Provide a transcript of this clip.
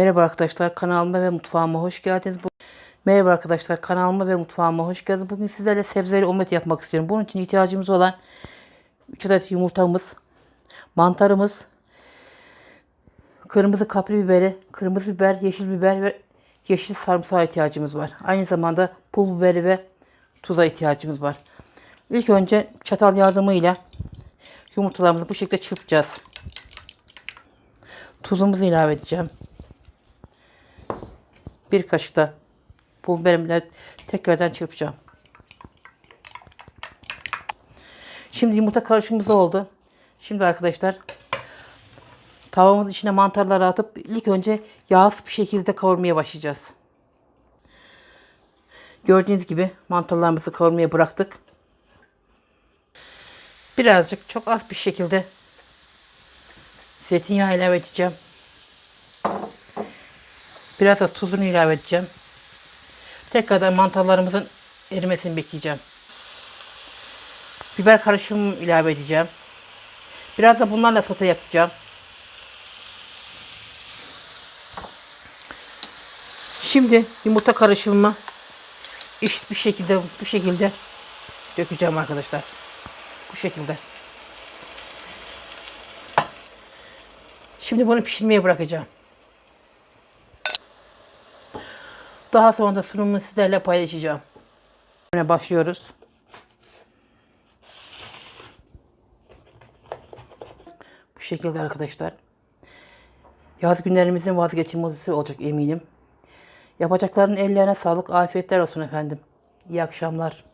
Merhaba arkadaşlar kanalıma ve mutfağıma hoş geldiniz. Merhaba arkadaşlar kanalıma ve mutfağıma hoş geldiniz. Bugün sizlerle sebzeli omlet yapmak istiyorum. Bunun için ihtiyacımız olan 3 adet yumurtamız, mantarımız, kırmızı kapri biberi, kırmızı biber, yeşil biber ve yeşil sarımsağa ihtiyacımız var. Aynı zamanda pul biberi ve tuza ihtiyacımız var. İlk önce çatal yardımıyla yumurtalarımızı bu şekilde çırpacağız. Tuzumuzu ilave edeceğim. Bir kaşık da pul biberimle tekrardan çırpacağım. Şimdi yumurta karışımımız oldu. Şimdi arkadaşlar tavamızın içine mantarları atıp ilk önce yağsız bir şekilde kavurmaya başlayacağız. Gördüğünüz gibi mantarlarımızı kavurmaya bıraktık. Birazcık çok az bir şekilde zeytinyağı ilave edeceğim. Biraz da tuzunu ilave edeceğim. Tekrardan mantarlarımızın erimesini bekleyeceğim. Biber karışımı ilave edeceğim. Biraz da bunlarla sote yapacağım. Şimdi yumurta karışımımı eşit bir şekilde bu şekilde dökeceğim arkadaşlar. Bu şekilde. Şimdi bunu pişirmeye bırakacağım. Daha sonra da sunumumu sizlerle paylaşacağım. Başlıyoruz. Bu şekilde arkadaşlar. Yaz günlerimizin vazgeçilmezi olacak eminim. Yapacakların ellerine sağlık, afiyetler olsun efendim. İyi akşamlar.